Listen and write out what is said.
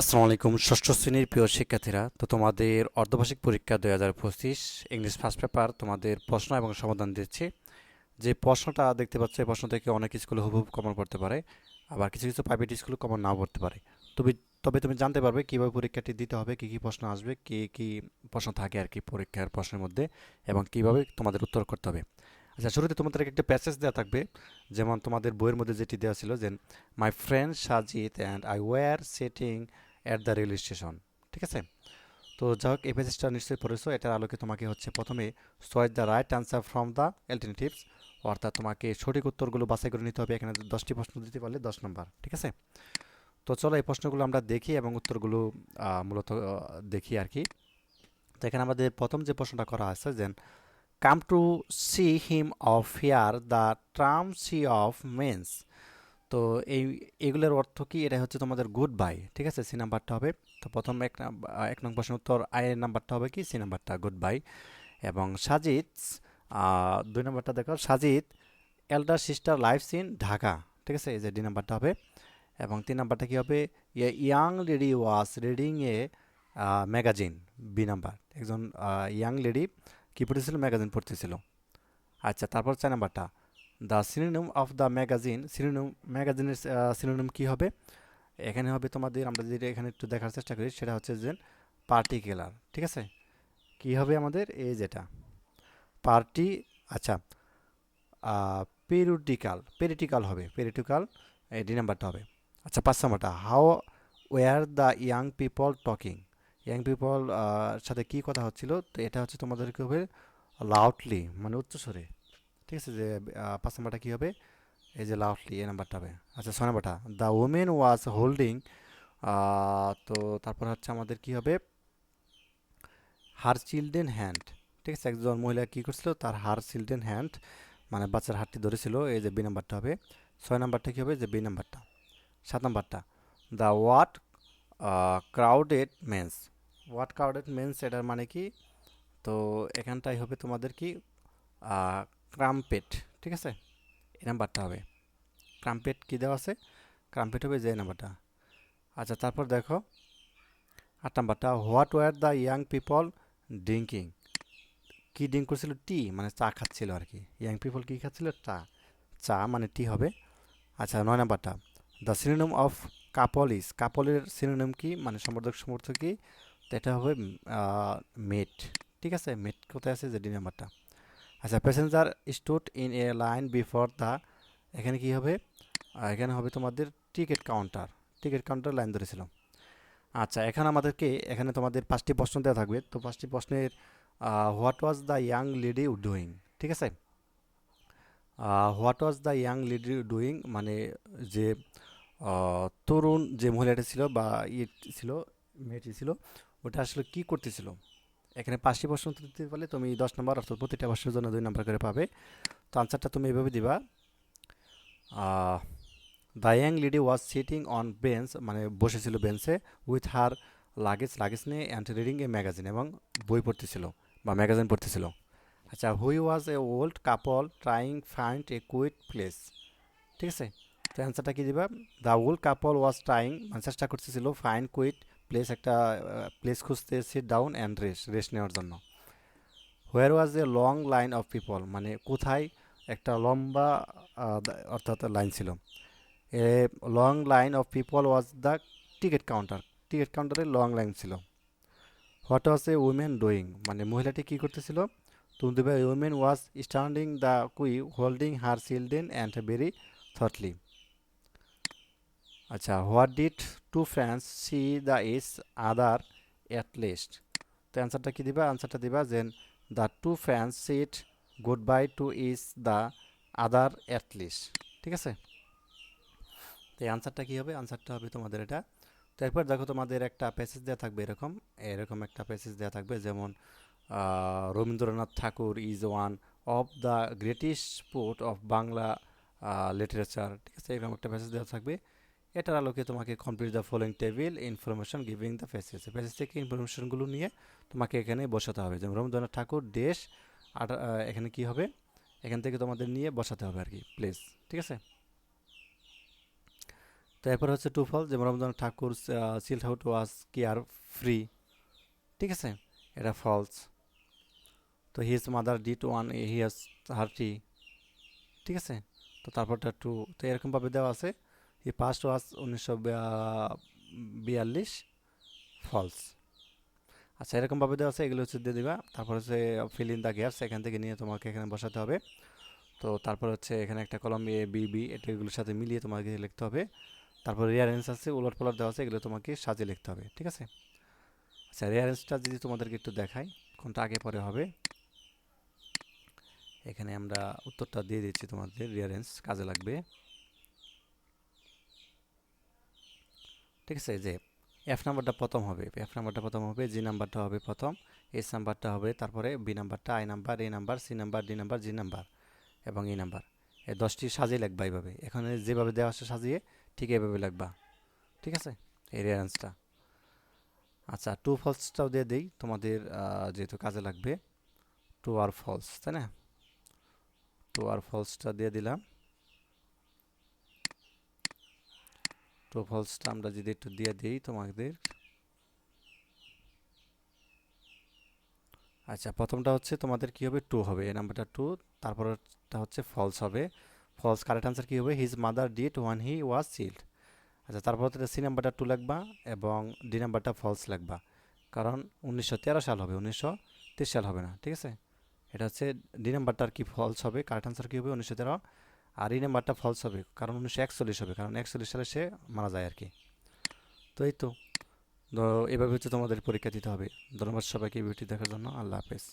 আসসালামু আলাইকুম, ষষ্ঠ শ্রেণির প্রিয় শিক্ষার্থীরা। তো তোমাদের অর্ধবার্ষিক পরীক্ষা দুই হাজার পঁচিশ ইংলিশ ফার্স্ট পেপার তোমাদের প্রশ্ন এবং সমাধান দিচ্ছি। যে প্রশ্নটা দেখতে পাচ্ছ, এই প্রশ্ন থেকে অনেক স্কুলে হুবহুব কমন পড়তে পারে, আবার কিছু কিছু প্রাইভেট স্কুলে কমন নাও পড়তে পারে। তবে তবে তুমি জানতে পারবে কীভাবে পরীক্ষাটি দিতে হবে, কী কী প্রশ্ন আসবে, কী কী প্রশ্ন থাকে আর কি পরীক্ষার প্রশ্নের মধ্যে, এবং কীভাবে তোমাদের উত্তর করতে হবে। আচ্ছা শুরুতে তোমাদের একটা প্যাসেজ দেওয়া থাকবে, যেমন তোমাদের বইয়ের মধ্যে যেটি দেওয়া ছিল যে my friend Sajid and I were sitting at the rail station ঠিক আছে? তো যাই হোক, এই পেজেসটা নিশ্চয়ই পড়েছো, এটার আলোকে তোমাকে হচ্ছে প্রথমে choice the right answer from the alternatives অর্থাৎ তোমাকে সঠিক উত্তরগুলো বাছাই করে নিতে হবে, এখানে দশটি প্রশ্ন দিতে পারলে দশ নম্বর, ঠিক আছে? তো চলো এই প্রশ্নগুলো আমরা দেখি এবং উত্তরগুলো মূলত দেখি আর কি। তো এখানে আমাদের প্রথম যে প্রশ্নটা করা আছে যে come to see him off here the term sea of means তো এই, এগুলোর অর্থ কি? এটা হচ্ছে তোমাদের গুড বাই ঠিক আছে? সি নাম্বারটা হবে। তো প্রথম এক এক নং প্রশ্ন উত্তর আয়ের নাম্বারটা হবে কি? সি নাম্বারটা গুড বাই এবং সাজিদ দুই নাম্বারটা দেখো, Sajid elder sister lives in Dhaka, ঠিক আছে? এই যে ডি নাম্বারটা হবে। এবং তিন নাম্বারটা কি হবে? Young lady was reading a magazine B number. একজন ইয়াং লেডি কি পড়তেছিল? ম্যাগাজিন পড়তেছিল। আচ্ছা তারপর চার নাম্বারটা। The synonym of the magazine synonym ম্যাগাজিনের সিনোনিম কী হবে? এখানে হবে তোমাদের, আমরা যদি এখানে একটু দেখার চেষ্টা করি, সেটা হচ্ছে যে পার্টিকুলার ঠিক আছে? কি হবে আমাদের? এই যেটা। পার্টি আচ্ছা পেরিডিকাল পেরিটিকাল হবে পেরিটিকাল এই ডি নাম্বারটা হবে। আচ্ছা পাঁচ নাম্বারটা how were the young people talking young people সাথে কী কথা হচ্ছিল? তো এটা হচ্ছে তোমাদেরকে হবে লাউডলি মানে উচ্চস্বরে। ঠিক আছে যে পাঁচ নাম্বারটা কী হবে? এই যে লাউডলি এই নাম্বারটা হবে। আচ্ছা ছয় নাম্বারটা। দ্য ওমেন ওয়াজ হোল্ডিং তো তারপর হচ্ছে আমাদের কি হবে? হার চিলড্রেন হ্যান্ড ঠিক আছে? একজন মহিলা কী করছিল? তার হার চিলড্রেন হ্যান্ড মানে বাচ্চার হাতটি ধরেছিল। এই যে বি নাম্বারটা হবে। ছয় নাম্বারটা কী হবে? যে বি নাম্বারটা। সাত নাম্বারটা। The word crowded means word crowded means এটার মানে কি? তো এখানটাই হবে তোমাদের কি? ক্রামপেট ঠিক আছে? এই নাম্বারটা হবে। ক্রামপেট কী দেওয়া আছে? ক্রামপেট হবে যে নাম্বারটা। আচ্ছা তারপর দেখো, আট নাম্বারটা what were the young people drinking key drink করছিল? টি মানে চা খাচ্ছিল আর কি। ইয়াং পিপল কী খাচ্ছিল? চা চা মানে টি হবে। আচ্ছা নয় নাম্বারটা the synonym of couple is কাপলের synonym কি? মানে সমর্থক সমর্থক কি? এটা হবে মেট ঠিক আছে? মেট কোথায় আছে? যে ডি নাম্বারটা। আচ্ছা passenger stood in a line before the এখানে কি হবে? এখানে হবে তোমাদের ticket counter ticket counter line ধরেছিল আচ্ছা এখানে আমাদেরকে, এখানে তোমাদের পাঁচটি প্রশ্ন দেওয়া থাকবে। তো পাঁচটি প্রশ্নের what was the young lady doing ঠিক আছে? What was the young lady doing মানে যে তরুণ যে মহিলাটা ছিল বা ইয়ে ছিল, মেয়েটি ছিল, ওটা আসলে কি করতেছিল? এখানে পাঁচটি প্রশ্ন উত্তর দিতে পারলে তুমি দশ নম্বর অর্থাৎ প্রতিটা প্রশ্নের জন্য দুই নম্বর করে পাবে। তো আনসারটা তুমি এভাবে দিবা the young lady was sitting on bench মানে বসেছিল বেঞ্চে উইথ হার লাগেজ লাগেজ নিয়ে অ্যান্ড রিডিং এ ম্যাগাজিন এবং বই পড়তেছিল বা ম্যাগাজিন পড়তেছিল। আচ্ছা who was a old couple trying find a quiet place ঠিক আছে? তো অ্যান্সারটা কি দিবা? The old couple was trying মানে চেষ্টা করতেছিল ফাইন কুইট প্লেস একটা প্লেস খুঁজতে sit down and rest rest নেওয়ার জন্য। Where was a long line of people মানে কোথায় একটা লম্বা অর্থাৎ লাইন ছিল। A long line of people was the ticket counter ticket কাউন্টারে লং লাইন ছিল। What was a women doing মানে মহিলাটি কী করতেছিল? তুমি দেবে women was standing the queue holding her children and very tightly আচ্ছা what did two friends say the each other at last? তো অ্যান্সারটা কী দিবা? অ্যান্সারটা দিবা যে the two friends said good bye to each the other at last. ঠিক আছে? তো এই আনসারটা কী হবে? আনসারটা হবে তোমাদের এটা। তো এরপর দেখো তোমাদের একটা প্যাসেজ দেওয়া থাকবে এরকম। এরকম একটা প্যাসেজ দেওয়া থাকবে যেমন Rabindranath Tagore is one of the greatest poet of Bangla literature ঠিক আছে? এরকম একটা প্যাসেজ দেওয়া থাকবে। এটার আলোকে তোমাকে complete the following table information giving the passage passage থেকে ইনফরমেশনগুলো নিয়ে তোমাকে এখানে বসাতে হবে। যেমন রবীন্দ্রনাথ ঠাকুর, দেশ, আর এখানে কি হবে? এখান থেকে তোমাদের নিয়ে বসাতে হবে আর কি প্লেস ঠিক আছে? তো এরপর হচ্ছে টু ফল যেমন Rabindranath Tagore childhood was carefree ঠিক আছে? এটা ফলস তো his mother died when he has hearty ঠিক আছে? তো তারপরটা টু তো এরকমভাবে দেওয়া আছে। হি পাস্ট ওয়াজ উনিশশো বিয়াল্লিশ ফলস আচ্ছা এরকমভাবে দেওয়া আছে, এগুলো হচ্ছে দিয়ে দিবা। তারপর হচ্ছে ফিল ইন দ্য গ্যাপস এখান থেকে নিয়ে তোমাকে এখানে বসাতে হবে। তো তারপর হচ্ছে এখানে একটা কলম এ বি বি এটা এগুলোর সাথে মিলিয়ে তোমাকে লিখতে হবে। তারপর রিয়ারেন্স আছে, উলট পালট দেওয়া আছে, এগুলো তোমাকে সাজিয়ে লিখতে হবে, ঠিক আছে? আচ্ছা রিয়ারেন্সটা যদি তোমাদেরকে একটু দেখাই, কোনটা আগে পরে হবে। এখানে আমরা উত্তরটা দিয়ে দিচ্ছি তোমাদের রিয়ারেন্স কাজে লাগবে। ঠিক আছে যে এফ নাম্বারটা প্রথম হবে এফ নাম্বারটা প্রথম হবে জি নাম্বারটা হবে প্রথম এস নাম্বারটা হবে তারপরে বি নাম্বারটা I number A number C number D number G number এবং ই নাম্বার এই দশটি সাজিয়ে লিখবা এইভাবে। এখানে যেভাবে দেওয়া আছে সাজিয়ে ঠিক এভাবে লাগবা ঠিক আছে? এই রেয়ারেন্সটা আচ্ছা টু ফলসটাও দিয়ে দিই। তোমাদের যেহেতু কাজে লাগবে টু আর ফলস তাই না? টু আর ফলসটা দিয়ে দিলাম। টু ফলসটা আমরা যদি একটু দিয়ে দিই তোমাদের। আচ্ছা প্রথমটা হচ্ছে তোমাদের কি হবে? টু হবে। এই নাম্বারটা টু তারপরটা হচ্ছে ফলস হবে। ফলস কারেক্ট আনসার কী হবে? His mother died when he was child আচ্ছা তারপর সি নাম্বারটা টু লাগবা এবং ডি নাম্বারটা ফলস লাগবা কারণ উনিশশো তেরো সাল হবে, উনিশশো তেইশ সাল হবে না, ঠিক আছে? এটা হচ্ছে ডি নাম্বারটার কি ফলস হবে? কারেক্ট আনসার কী হবে? উনিশশো তেরো। আর এই নাম্বারটা ফলস হবে, কারণ উনিশশো একচল্লিশ হবে, কারণ একচল্লিশ সালে সে মারা যায় আর কি। তো এই তো, ধরো এভাবে হচ্ছে তোমাদের পরীক্ষা দিতে হবে। ধন্যবাদ সবাইকে ভিডিওটি দেখার জন্য, আল্লাহ হাফেজ।